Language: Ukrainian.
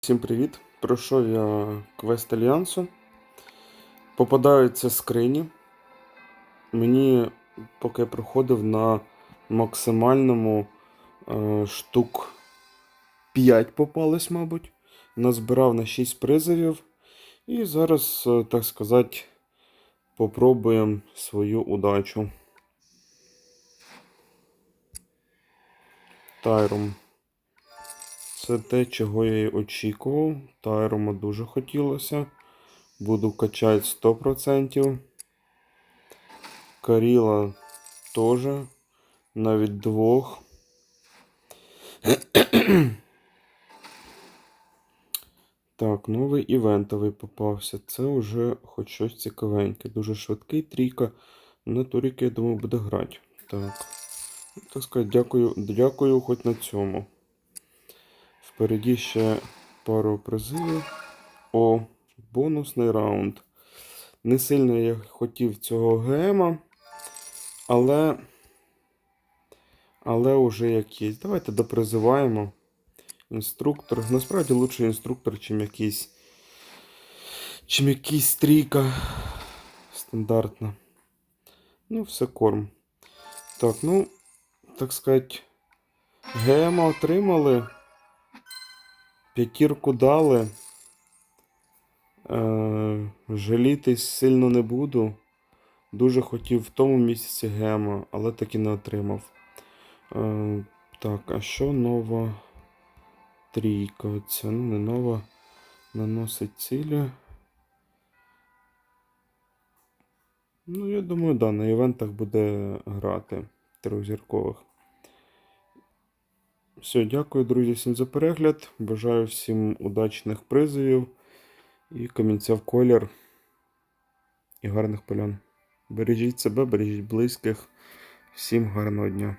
Всім привіт! Пройшов я квест Альянсу. Попадаються скрині. Мені, поки я проходив на максимальному е, штук 5 попалось, мабуть. Назбирав на 6 призовів. І зараз, е, так сказати, попробуємо свою удачу. Тайром. Це те, чого я і очікував. Тайрома дуже хотілося. Буду качати 100%. Каріла теж. Навіть двох. Так, новий івентовий попався. Це вже хоч щось цікавеньке. Дуже швидкий трійка. На туріки, я думаю, буде грати. Так. Так сказати, дякую, дякую хоч на цьому. Впереді ще пару призивів. О, бонусний раунд. Не сильно я хотів цього ГМа, але. Але уже як є. Давайте допризиваємо. Інструктор. Насправді лучший інструктор, чим якийсь. Чим якийсь стрійка. Стандартна. Ну, все корм. Так, ну, так сказати, ГМа отримали. П'ятірку дали. Е, жалітись сильно не буду. Дуже хотів в тому місяці гема, але так і не отримав. Е, так, а що нова трійка? Оця, ну, не нова. Наносить цілі. Ну, я думаю, да, на івентах буде грати трьохзіркових. Все, дякую, друзі, всім за перегляд. Бажаю всім удачних призовів і камінця в колір. І гарних полян. Бережіть себе, бережіть близьких. Всім гарного дня.